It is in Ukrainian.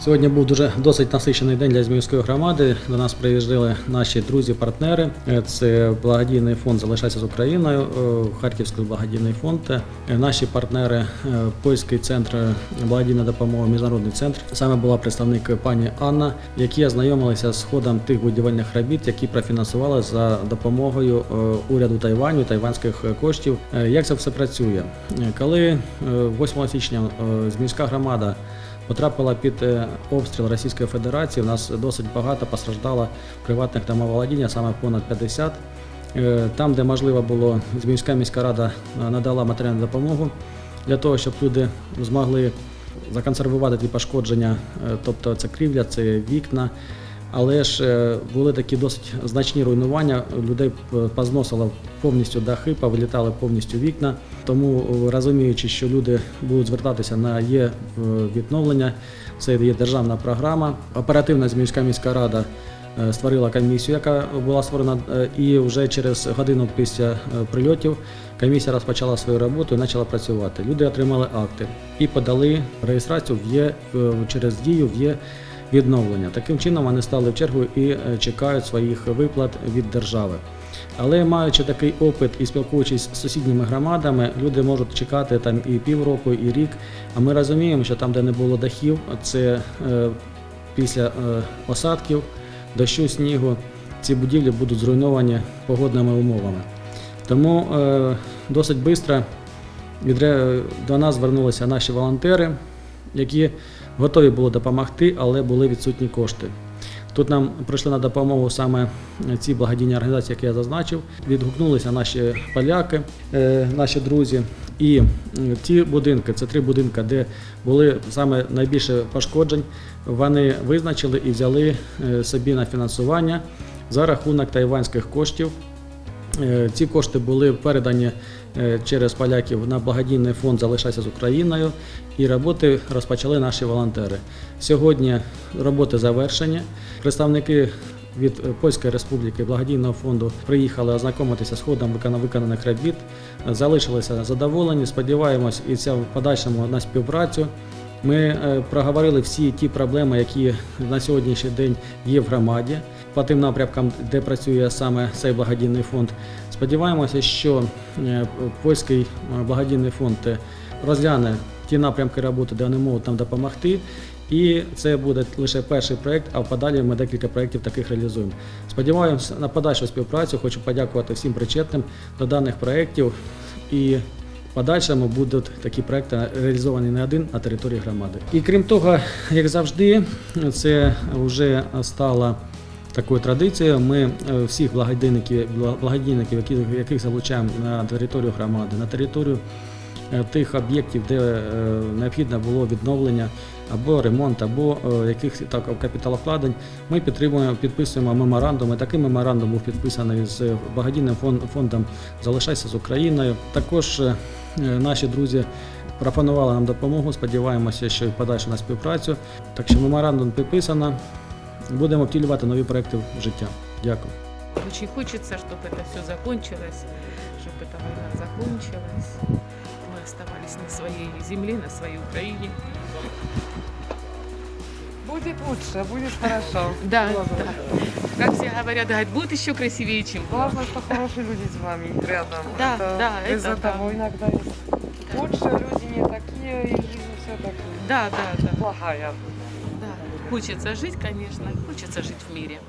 Сьогодні був дуже досить насичений день для Зміївської громади. До нас приїжджали наші друзі-партнери. Це благодійний фонд Залишайся з Україною, е, Харківський благодійний фонд. Е, Наші партнери е, польський центр благодійної допомоги, міжнародний центр. Саме була представник пані Анна, які ознайомилися з ходом тих будівельних робіт, які профінансували за допомогою уряду Тайваню, тайванських коштів. Як це все працює? Коли е, 8 січня Зміївська громада потрапила під е, обстріл Російської Федерації. У нас досить багато постраждало приватних домоволодіння, саме понад 50. Е, Там, де можливо було, Зміївська міська рада е, надала матеріальну допомогу для того, щоб люди змогли законсервувати ті пошкодження, тобто це крівля, це вікна. Але ж е, були такі досить значні руйнування. Людей позносило повністю дахи, повилітали повністю вікна. Тому е, розуміючи, що люди будуть звертатися на є е, відновлення, це є державна програма. Оперативна Зміївська міська рада створила комісію, яка була створена, і вже через годину після прильотів комісія розпочала свою роботу і почала працювати. Люди отримали акти і подали реєстрацію в є через дію в є відновлення. Таким чином вони стали в чергу і е, чекають своїх виплат від держави. Але маючи такий опит і спілкуючись з сусідніми громадами, люди можуть чекати там і півроку, і рік. А ми розуміємо, що там, де не було дахів, це е, після е, осадків, дощу, снігу, ці будівлі будуть зруйновані погодними умовами. Тому е, досить швидко до нас звернулися наші волонтери, які готові були допомогти, але були відсутні кошти. Тут нам прийшли на допомогу саме ці благодійні організації, які я зазначив. Відгукнулися наші поляки, е, наші друзі. І м, ті будинки, це три будинки, де були саме найбільше пошкоджень, вони визначили і взяли е, собі на фінансування за рахунок тайванських коштів. Е, Ці кошти були передані е, через поляків на благодійний фонд Залишайся з Україною і роботи розпочали наші волонтери. Сьогодні роботи завершені. Представники від Польської республіки благодійного фонду приїхали ознайомитися з ходом виконаних робіт, залишилися задоволені. Сподіваємось, і це в подальшому на співпрацю. Ми е, проговорили всі ті проблеми, які на сьогоднішній день є в громаді, по тим напрямкам, де працює саме цей благодійний фонд. Сподіваємося, що е, польський е, благодійний фонд розгляне ті напрямки роботи, де вони можуть нам допомогти. І це буде лише перший проєкт, а в подалі ми декілька проєктів таких реалізуємо. Сподіваємося на подальшу співпрацю. Хочу подякувати всім причетним до даних проєктів. І подальшому будуть такі проекти реалізовані не один на території громади. І крім того, як завжди, це вже стало такою традицією. Ми е, всіх благодійників, благодійників, яких, залучаємо на територію громади, на територію е, тих об'єктів, де е, необхідне було відновлення або ремонт, або яких так капіталовкладень, ми підтримуємо, підписуємо меморандуми. Такий меморандум був підписаний з благодійним фон- фондом Залишайся з Україною. Також наші друзі пропонували нам допомогу. Сподіваємося, що і подальше на співпрацю. Так що меморандум підписано. Будемо втілювати нові проекти в життя. Дякую. Очень хочется, чтобы это все закончилось, чтобы эта война закончилась. Мы оставались на своей земле, на своей Украине. Будет лучше, будет хорошо. Да, Главное. да. Как все говорят, говорят, будет еще красивее, чем было. Главное, что хорошие люди с вами рядом. Да, да, без это да. этого иногда есть Да. лучше, люди не такие, и жизнь все так Да, да, да, плохая. да. Хочется жить, конечно, хочется жить в мире.